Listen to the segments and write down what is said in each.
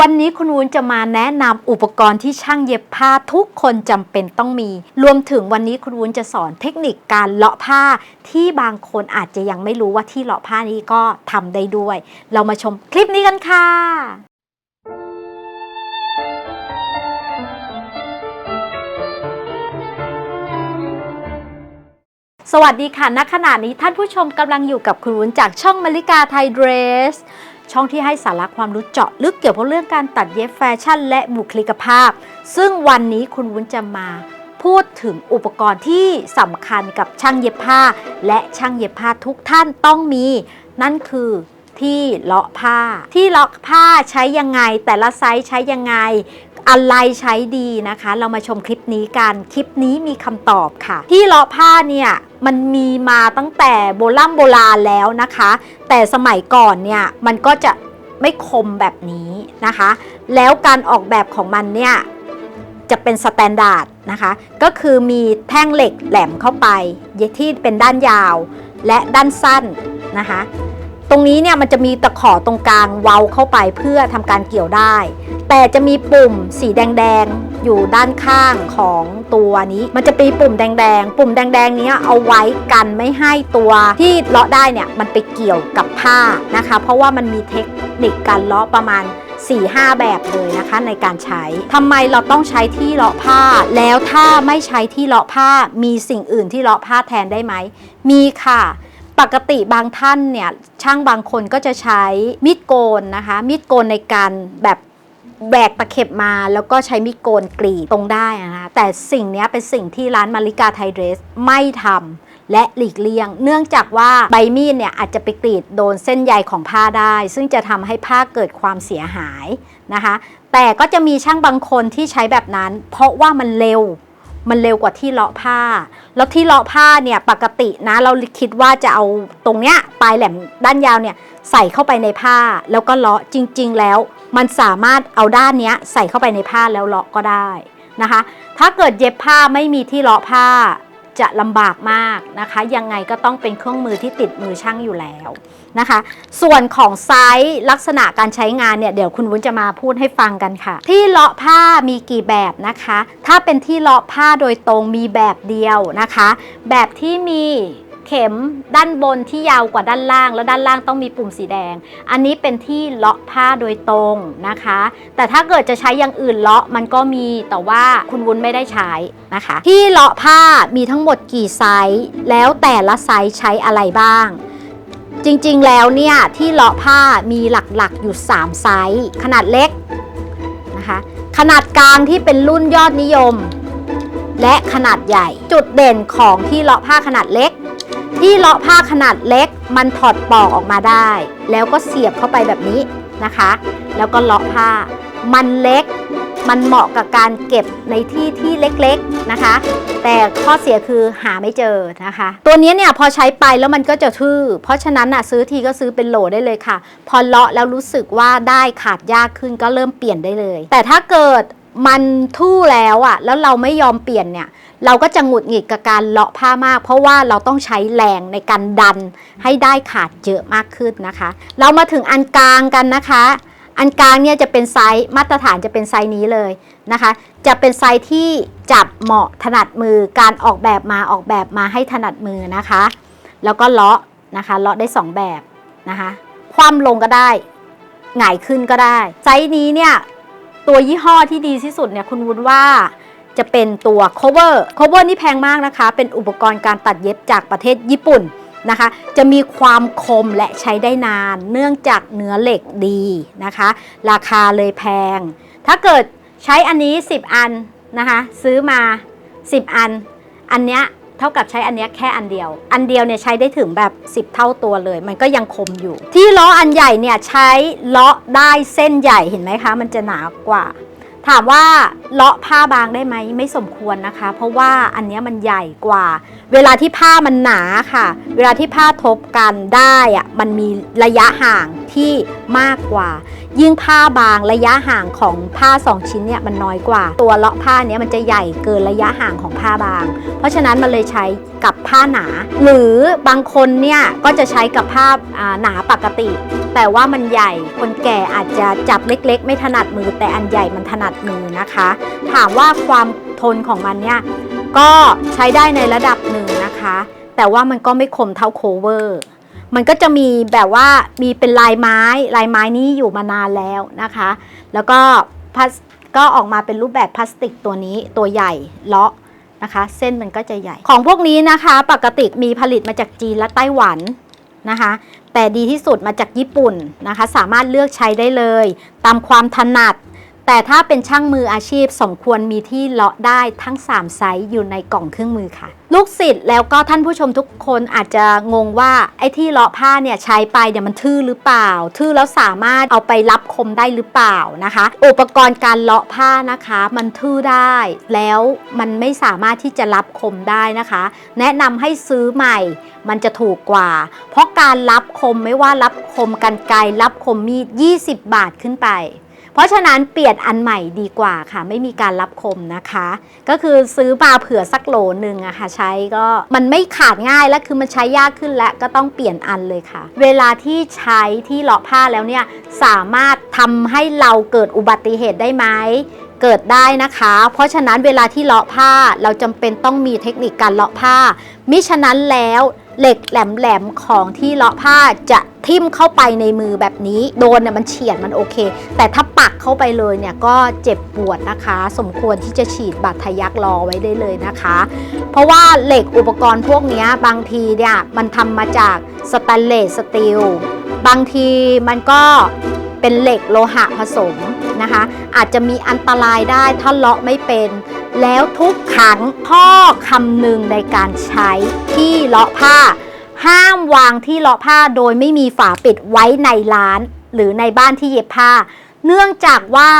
วันนี้คุณวุ้นจะมาแนะนำอุปกรณ์ที่ช่างเย็บผ้าทุกคนจำเป็นต้องมี รวมถึงวันนี้คุณวุ้นจะสอนเทคนิคการเลาะผ้า ที่บางคนอาจจะยังไม่รู้ว่าที่เลาะผ้านี้ก็ทำได้ด้วย เรามาชมคลิปนี้กันค่ะสวัสดีค่ะ ณ ขณะนี้ท่านผู้ชมกำลังอยู่กับคุณวุ้นจากช่องมาริกาไทยเดรส ช่องที่ให้สาระความรู้เจาะลึกเกี่ยวกับเรื่องการตัดเย็บแฟชั่น และบุคลิกภาพ ซึ่งวันนี้คุณวุ้นจะมาพูดถึงอุปกรณ์ที่สำคัญกับช่างเย็บผ้า และช่างเย็บผ้าทุกท่านต้องมี นั่นคือที่เลาะผ้า ที่เลาะผ้าใช้ยังไง แต่ละไซส์ใช้ยังไง อะไรใช้ดีนะคะ เรามาชมคลิปนี้กัน คลิปนี้มีคำตอบค่ะ ที่เลาะผ้าเนี่ยมันมีมาตั้งแต่โบราณโบราณแล้วนะคะ แต่สมัยก่อนเนี่ยมันก็จะไม่คมแบบนี้นะคะ แล้วการออกแบบของมันเนี่ยจะเป็นสแตนดาร์ดนะคะ ก็คือมีแท่งเหล็กแหลมเข้าไปที่เป็นด้านยาวและด้านสั้นนะคะ ตรงนี้เนี่ยมันจะมีตะขอตรงกลางเว้าเข้าไปเพื่อทำการเกี่ยวได้ แต่จะมีปุ่มสีแดงๆอยู่ด้านข้างของตัวนี้ มันจะมีปุ่มแดงๆ ปุ่มแดงๆนี้เอาไว้กันไม่ให้ตัวที่เลาะได้เนี่ยมันไปเกี่ยวกับผ้านะคะ เพราะว่ามันมีเทคนิคการเลาะประมาณ4-5 แบบเลยนะคะในการใช้ ทำไมเราต้องใช้ที่เลาะผ้า แล้วถ้าไม่ใช้ที่เลาะผ้า มีสิ่งอื่นที่เลาะผ้าแทนได้ไหม มีค่ะ ปกติบางท่านเนี่ยช่างบางคนก็จะใช้มีดโกนนะคะ มีดโกนในการแบบแบกตะเข็บมาแล้วก็ใช้มีดโกนกรีดตรงได้นะคะแต่สิ่งนี้เป็นสิ่งที่ร้านมาริกาไทยเดรสไม่ทำและหลีกเลี่ยง เนื่องจากว่าใบมีดเนี่ยอาจจะไปกรีดโดนเส้นใยของผ้าได้ ซึ่งจะทำให้ผ้าเกิดความเสียหายนะคะ แต่ก็จะมีช่างบางคนที่ใช้แบบนั้น เพราะว่ามันเร็ว มันเร็วกว่าที่เลาะผ้า แล้วที่เลาะผ้าเนี่ยปกตินะ เราคิดว่าจะเอาตรงเนี้ยปลายแหลมด้านยาวเนี่ยใส่เข้าไปในผ้าแล้วก็เลาะจริง ๆ แล้ว มันสามารถเอาด้านเนี้ยใส่เข้าไปในผ้าแล้วเลาะก็ได้นะคะ ถ้าเกิดเย็บผ้าไม่มีที่เลาะผ้าจะลำบากมากนะคะ ยังไงก็ต้องเป็นเครื่องมือที่ติดมือช่างอยู่แล้ว นะคะ ส่วนของไซส์ลักษณะการใช้งานเนี่ยเดี๋ยวคุณวุ้นจะมาพูดให้ฟังกันค่ะ ที่เลาะผ้ามีกี่แบบนะคะ ถ้าเป็นที่เลาะผ้าโดยตรงมีแบบเดียวนะคะ แบบที่มีเข็มด้านบนที่ยาวกว่าด้านล่าง แล้วด้านล่างต้องมีปุ่มสีแดง อันนี้เป็นที่เลาะผ้าโดยตรงนะคะ แต่ถ้าเกิดจะใช้อย่างอื่นเลาะมันก็มีแต่ว่าคุณวุ้นไม่ได้ใช้นะคะ ที่เลาะผ้ามีทั้งหมดกี่ไซส์แล้วแต่ละไซส์ใช้อะไรบ้าง จริงๆแล้วเนี่ยที่เลาะผ้ามีหลักๆอยู่ 3 ไซส์ขนาดเล็กนะคะขนาดกลางที่เป็นรุ่นยอดนิยม และขนาดใหญ่จุดเด่นของที่เลาะผ้าขนาดเล็ก ที่เลาะผ้าขนาดเล็กมันถอดปอกออกมาได้ แล้วก็เสียบเข้าไปแบบนี้นะคะ แล้วก็เลาะผ้ามันเล็ก มันเหมาะกับการเก็บในที่ที่เล็กๆนะคะ แต่ข้อเสียคือหาไม่เจอนะคะ ตัวนี้เนี่ยพอใช้ไปแล้วมันก็จะทื่อ เพราะฉะนั้นน่ะซื้อทีก็ซื้อเป็นโหลได้เลยค่ะ พอเลาะแล้วรู้สึกว่าได้ขาดยากขึ้นก็เริ่มเปลี่ยนได้เลย แต่ถ้าเกิดมันทู่แล้วอะ แล้วเราไม่ยอมเปลี่ยนเนี่ย เราก็จะหงุดหงิดกับการเลาะผ้ามาก เพราะว่าเราต้องใช้แรงในการดันให้ได้ขาดเยอะมากขึ้นนะคะ เรามาถึงอันกลางกันนะคะ อันกลางเนี่ยจะเป็นไซส์มาตรฐานจะเป็นไซส์นี้เลยนะคะ จะเป็นไซส์ที่จับเหมาะถนัดมือการออกแบบมาออกแบบมาให้ถนัดมือนะคะ แล้วก็เลาะนะคะเลาะได้ 2 แบบนะคะคว่ำลงก็ได้หงายขึ้นก็ได้ ไซส์นี้เนี่ยตัวยี่ห้อที่ดีที่สุดเนี่ยคุณวุ้นว่าจะเป็นตัว cover cover นี่แพงมากนะคะ เป็นอุปกรณ์การตัดเย็บจากประเทศญี่ปุ่น นะคะ จะมีความคมและใช้ได้นาน เนื่องจากเนื้อเหล็กดีนะคะ ราคาเลยแพง ถ้าเกิดใช้อันนี้ 10 อันนะคะ ซื้อมา 10 อัน อันเนี้ยเท่ากับใช้อันเนี้ยแค่อันเดียว อันเดียวเนี่ยใช้ได้ถึงแบบ 10 เท่าตัวเลย มันก็ยังคมอยู่ ที่ล้ออันใหญ่เนี่ยใช้เลาะได้เส้นใหญ่เห็นไหมคะ มันจะหนากว่าถามว่าเลาะผ้าบางได้ไหมไม่สมควรนะคะ เพราะว่าอันเนี้ยมันใหญ่กว่า เวลาที่ผ้ามันหนาค่ะ เวลาที่ผ้าทบกันได้อะมันมีระยะห่างที่มากกว่า ยิ่งผ้าบางระยะห่างของผ้า 2 ชิ้นเนี่ยมันน้อยกว่า ตัวเลาะผ้าเนี้ยมันจะใหญ่เกินระยะห่างของผ้าบาง เพราะฉะนั้นมันเลยใช้กับผ้าหนา หรือบางคนเนี่ยก็จะใช้กับผ้าอ่าหนาปกติ แต่ว่ามันใหญ่คนแก่อาจจะจับเล็ก ๆ ไม่ถนัดมือแต่อันใหญ่มันถนัดมือนะคะ ถามว่าความทนของมันเนี่ย ก็ใช้ได้ในระดับหนึ่งนะคะ แต่ว่ามันก็ไม่คมเท่าโคเวอร์มันก็จะมีแบบว่ามีเป็นลายไม้ลายไม้นี้อยู่มานานแล้วนะคะ แล้วก็พลาสก็ออกมาเป็นรูปแบบพลาสติกตัวนี้ตัวใหญ่เลาะนะคะ เส้นมันก็จะใหญ่ ของพวกนี้นะคะ ปกติมีผลิตมาจากจีนและไต้หวันนะคะ แต่ดีที่สุดมาจากญี่ปุ่นนะคะ สามารถเลือกใช้ได้เลย ตามความถนัด แต่ถ้าเป็นช่างมืออาชีพสมควรมีที่เลาะได้ทั้ง 3 ไซส์อยู่ในกล่องเครื่องมือค่ะ ลูกศิษย์แล้วก็ท่านผู้ชมทุกคนอาจจะงงว่าไอ้ที่เลาะผ้าเนี่ยใช้ไปเนี่ยมันทื่อหรือเปล่า ทื่อแล้วสามารถเอาไปรับคมได้หรือเปล่านะคะ อุปกรณ์การเลาะผ้านะคะ มันทื่อได้ แล้วมันไม่สามารถที่จะรับคมได้นะคะ แนะนำให้ซื้อใหม่ มันจะถูกกว่า เพราะการรับคมไม่ว่ารับคมกันไกรรับคมมีด 20 บาทขึ้นไป เพราะฉะนั้นเปลี่ยนอันใหม่ดีกว่าค่ะ ไม่มีการรับคมนะคะ ก็คือซื้อมาเผื่อสักโหลหนึ่งอะค่ะใช้ก็มันไม่ขาดง่ายและคือมันใช้ยากขึ้นและก็ต้องเปลี่ยนอันเลยค่ะ เวลาที่ใช้ที่เลาะผ้าแล้วเนี่ยสามารถทำให้เราเกิดอุบัติเหตุได้ไหมเกิดได้นะคะ เพราะฉะนั้นเวลาที่เลาะผ้าเราจำเป็นต้องมีเทคนิคการเลาะผ้า มิฉะนั้นแล้ว เหล็กแหลมๆของที่เลาะผ้าจะทิ่มเข้าไปในมือแบบนี้ โดนเนี่ยมันเฉียดมันโอเค แต่ถ้าปักเข้าไปเลยเนี่ยก็เจ็บปวดนะคะ สมควรที่จะฉีดบาดทะยักรอไว้ได้เลยนะคะ เพราะว่าเหล็กอุปกรณ์พวกนี้บางทีเนี่ยมันทำมาจากสแตนเลสสตีลบางทีมันก็เป็นเหล็กโลหะผสมนะคะ อาจจะมีอันตรายได้ถ้าเลาะไม่เป็น แล้วทุกครั้งข้อคำหนึ่งในการใช้ที่เลาะผ้า ห้ามวางที่เลาะผ้าโดยไม่มีฝาปิดไว้ในร้าน หรือในบ้านที่เย็บผ้า เนื่องจากว่า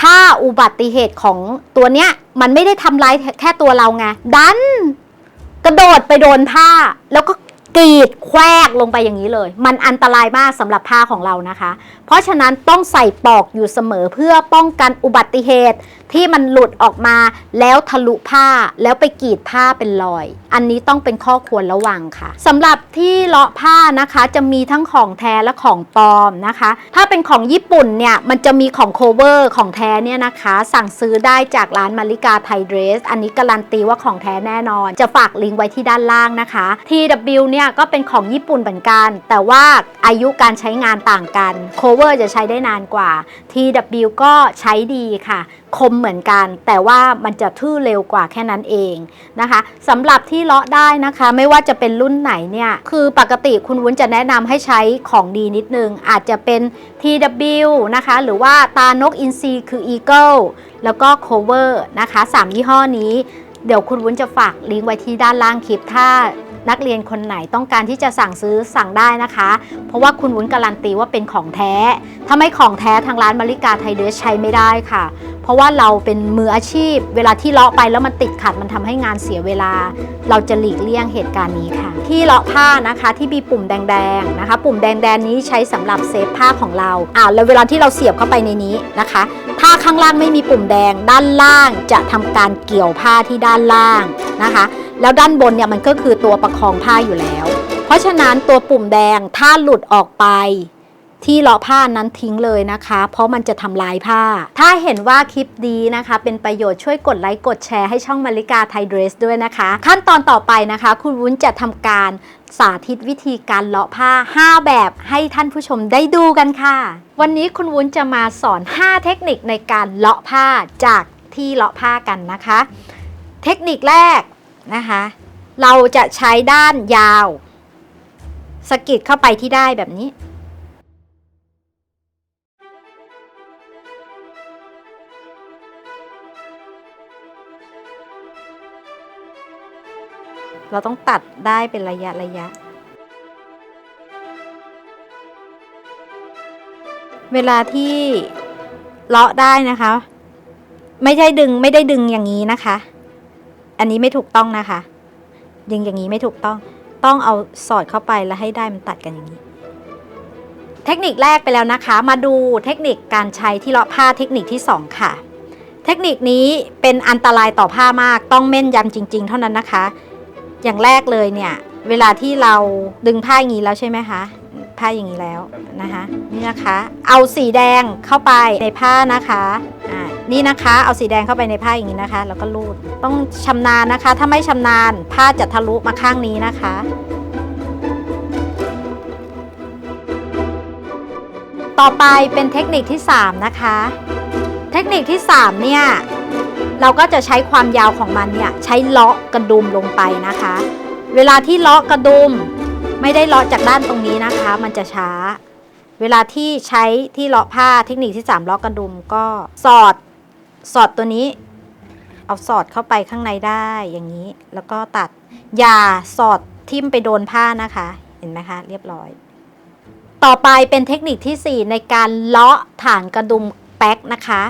ถ้าอุบัติเหตุของตัวเนี้ยมันไม่ได้ทำร้ายแค่ตัวเราไงดัน กระโดดไปโดนผ้าแล้วก็ กรีดแควกลงไปอย่างนี้เลย มันอันตรายมากสำหรับผ้าของเรานะคะ เพราะฉะนั้นต้องใส่ปลอกอยู่เสมอเพื่อป้องกันอุบัติเหตุที่มันหลุดออกมาแล้วทะลุผ้าแล้วไปกรีดผ้าเป็นรอย อันนี้ต้องเป็นข้อควรระวังค่ะสำหรับที่เลาะผ้านะคะจะมีทั้งของแท้และของปลอมนะคะ ถ้าเป็นของญี่ปุ่นเนี่ยมันจะมีของโคเวอร์ของแท้เนี่ยนะคะ สั่งซื้อได้จากร้านมาริกาไทยเดรส อันนี้การันตีว่าของแท้แน่นอน จะฝากลิงก์ไว้ที่ด้านล่างนะคะ TW เนี่ยก็เป็นของญี่ปุ่นเหมือนกัน แต่ว่าอายุการใช้งานต่างกันโคเวอร์จะใช้ได้นานกว่า TW ก็ใช้ดีค่ะ คมเหมือนกัน แต่ว่ามันจะทื่อเร็วกว่าแค่นั้นเองนะคะสำหรับที่เลาะได้นะคะ ไม่ว่าจะเป็นรุ่นไหนเนี่ย คือปกติคุณวุ้นจะแนะนำให้ใช้ของดีนิดนึง อาจจะเป็น TW นะคะ หรือว่าตานกอินทรีคือ Eagle แล้วก็ Cover นะคะ 3 ยี่ห้อนี้ เดี๋ยวคุณวุ้นจะฝากลิงก์ไว้ที่ด้านล่างคลิปถ้า นักเรียนคนไหนต้องการที่จะสั่งซื้อสั่งได้นะคะ เพราะว่าคุณวุ้นการันตีว่าเป็นของแท้ ถ้าไม่ของแท้ทางร้านมาริกาไทยเดรสใช้ไม่ได้ค่ะ เพราะว่าเราเป็นมืออาชีพ เวลาที่เลาะไปแล้วมันติดขัดมันทำให้งานเสียเวลา เราจะหลีกเลี่ยงเหตุการณ์นี้ค่ะ ที่เลาะผ้านะคะที่มีปุ่มแดงๆนะคะ ปุ่มแดงๆนี้ใช้สำหรับเซฟผ้าของเราอ่าแล้วเวลาที่เราเสียบเข้าไปในนี้นะคะ ถ้าข้างล่างไม่มีปุ่มแดงด้านล่างจะทำการเกี่ยวผ้าที่ด้านล่างนะคะ แล้วด้านบนเนี่ยมันก็คือตัวประคองผ้าอยู่แล้ว เพราะฉะนั้นตัวปุ่มแดงถ้าหลุดออกไปที่เลาะผ้านั้นทิ้งเลยนะคะ เพราะมันจะทำลายผ้า ถ้าเห็นว่าคลิปดีนะคะ เป็นประโยชน์ช่วยกดไลค์กดแชร์ให้ช่องมาริกาไทยเดรสด้วยนะคะ ขั้นตอนต่อไปนะคะ คุณวุ้นจะทำการสาธิตวิธีการเลาะผ้า 5 แบบให้ท่านผู้ชมได้ดูกันค่ะ วันนี้คุณวุ้นจะมาสอน 5 เทคนิคในการเลาะผ้าจากที่เลาะผ้ากันนะคะ เทคนิคแรก นะคะ เราจะใช้ด้านยาวสกิดเข้าไปที่ได้แบบนี้ เราต้องตัดได้เป็นระยะระยะ เวลาที่เลาะได้นะคะ ไม่ใช่ดึงไม่ได้ดึงอย่างนี้นะคะ อันนี้ไม่ถูกต้องนะคะดึงอย่างนี้ไม่ถูกต้อง ต้องเอาสอดเข้าไปแล้วให้ได้มันตัดกันอย่างนี้ เทคนิคแรกไปแล้วนะคะ มาดูเทคนิคการใช้ที่เลาะผ้าเทคนิคที่ 2 ค่ะ เทคนิคนี้เป็นอันตรายต่อผ้ามากต้องแม่นยำจริง ๆ เท่านั้นนะคะ อย่างแรกเลยเนี่ย เวลาที่เราดึงผ้าอย่างนี้แล้วใช่ไหมคะผ้าอย่างนี้แล้วนะคะ นี่นะคะ เอาสีแดงเข้าไปในผ้านะคะอ่า นี่นะคะเอาสีแดงเข้าไปในผ้าอย่างนี้นะคะ แล้วก็รูดต้องชำนาญนะคะ ถ้าไม่ชำนาญผ้าจะทะลุมาข้างนี้นะคะต่อไปเป็นเทคนิคที่ 3 นะคะ เทคนิคที่ 3 เนี่ย เราก็จะใช้ความยาวของมันเนี่ย ใช้เลาะกระดุมลงไปนะคะ เวลาที่เลาะกระดุมไม่ได้เลาะจากด้านตรงนี้นะคะ มันจะช้า เวลาที่ใช้ที่เลาะผ้าเทคนิคที่ 3 เลาะกระดุมก็สอด สอดตัวนี้ เอาสอดเข้าไปข้างในได้อย่างนี้ แล้วก็ตัดอย่าสอดทิ่มไปโดนผ้านะคะ เห็นไหมคะ เรียบร้อย ต่อไปเป็นเทคนิคที่ 4 ในการเลาะฐานกระดุมแป๊กนะคะ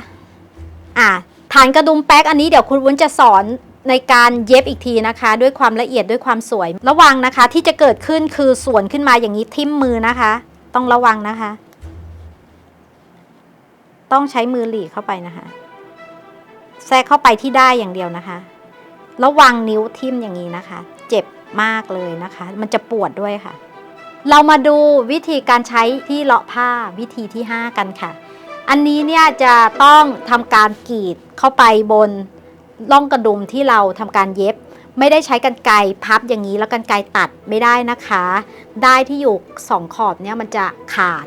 อะฐานกระดุมแป๊กอันนี้เดี๋ยวคุณวุ้นจะสอนในการเย็บอีกทีนะคะ ด้วยความละเอียดด้วยความสวย ระวังนะคะที่จะเกิดขึ้นคือส่วนขึ้นมาอย่างนี้ทิ่มมือนะคะ ต้องระวังนะคะ ต้องใช้มือหลีเข้าไปนะคะ แทรกเข้าไปที่ได้อย่างเดียวนะคะ ระวังนิ้วทิ่มอย่างนี้นะคะ เจ็บมากเลยนะคะ มันจะปวดด้วยค่ะ เรามาดูวิธีการใช้ที่เลาะผ้าวิธีที่ 5 กันค่ะ อันนี้เนี่ยจะต้องทำการกรีดเข้าไปบนร่องกระดุมที่เราทำการเย็บ ไม่ได้ใช้กันไกรพับอย่างนี้แล้วกันไกรตัดไม่ได้นะคะ ได้ที่อยู่สองขอบเนี่ยมันจะขาด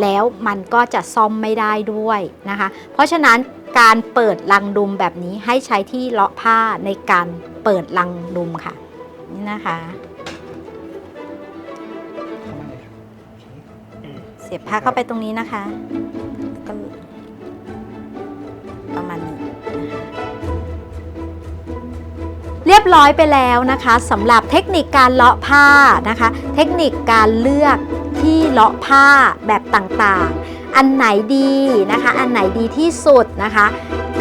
แล้วมันก็จะซ่อมไม่ได้ด้วยนะคะ เพราะฉะนั้น การเปิดลังดุมแบบนี้ให้ใช้ที่เลาะผ้าในการเปิดลังดุมค่ะนี่นะคะ เสียบผ้าเข้าไปตรงนี้นะคะก็ประ รียบร้อยไปแล้วนะคะสำหรับเทคนิคการเลาะผ้านะคะ เทคนิคการเลือกที่เลาะผ้าแบบต่างๆ อันไหนดีนะคะ อันไหนดีที่สุดนะคะ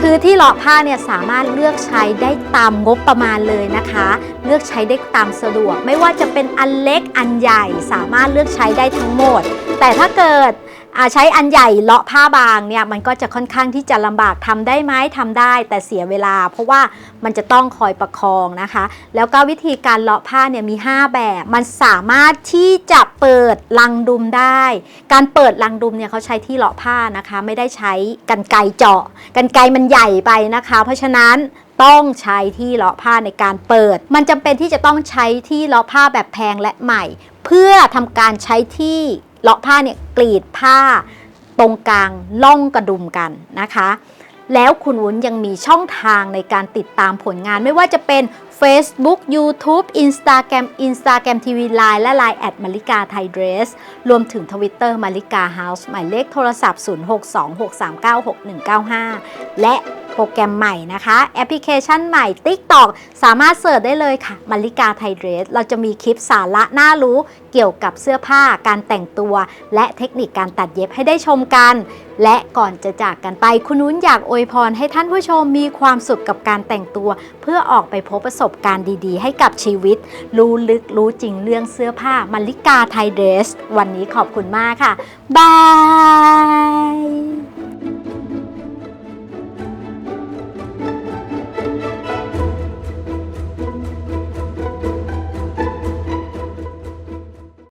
คือที่เลาะผ้าเนี่ยสามารถเลือกใช้ได้ตามงบประมาณเลยนะคะ เลือกใช้ได้ตามสะดวก ไม่ว่าจะเป็นอันเล็กอันใหญ่สามารถเลือกใช้ได้ทั้งหมด แต่ถ้าเกิด ใช้อันใหญ่เลาะผ้าบางเนี่ยมันก็จะค่อนข้างที่จะลำบากทำได้ไหมทำได้ แต่เสียเวลา เพราะว่ามันจะต้องคอยประคองนะคะ แล้วก็วิธีการเลาะผ้าเนี่ยมี 5 แบบ มันสามารถที่จะเปิดลังดุมได้ การเปิดลังดุมเนี่ยเขาใช้ที่เลาะผ้านะคะ ไม่ได้ใช้กันไกเจาะกันไกมันใหญ่ไปนะคะ เพราะฉะนั้นต้องใช้ที่เลาะผ้าในการเปิด มันจำเป็นที่จะต้องใช้ที่เลาะผ้าแบบแพงและใหม่ เพื่อทำการใช้ที่ เลาะผ้าเนี่ยกรีดผ้าตรงกลางล่องกระดุมกันนะคะ แล้วคุณวุ้นยังมีช่องทางในการติดตามผลงานไม่ว่าจะเป็น Facebook YouTube Instagram Instagram TV Line และ Line แอดมาริกาไทยเดรสรวมถึง Twitter มาริกาเฮาส์หมายเลขโทรศัพท์ 0626396195 และ โปรแกรมใหม่นะคะ แอปพลิเคชันใหม่ TikTok สามารถเสิร์ชได้เลยค่ะมาริกาไทยเดรส เราจะมีคลิปสาระน่ารู้เกี่ยวกับเสื้อผ้าการแต่งตัว และเทคนิคการตัดเย็บให้ได้ชมกัน และก่อนจะจากกันไป คุณนุ้นอยากอวยพรให้ท่านผู้ชมมีความสุขกับการแต่งตัว เพื่อออกไปพบประสบการณ์ดีๆ ให้กับชีวิต รู้ลึกรู้จริงเรื่องเสื้อผ้ามาริกาไทยเดรส วันนี้ขอบคุณมากค่ะบาย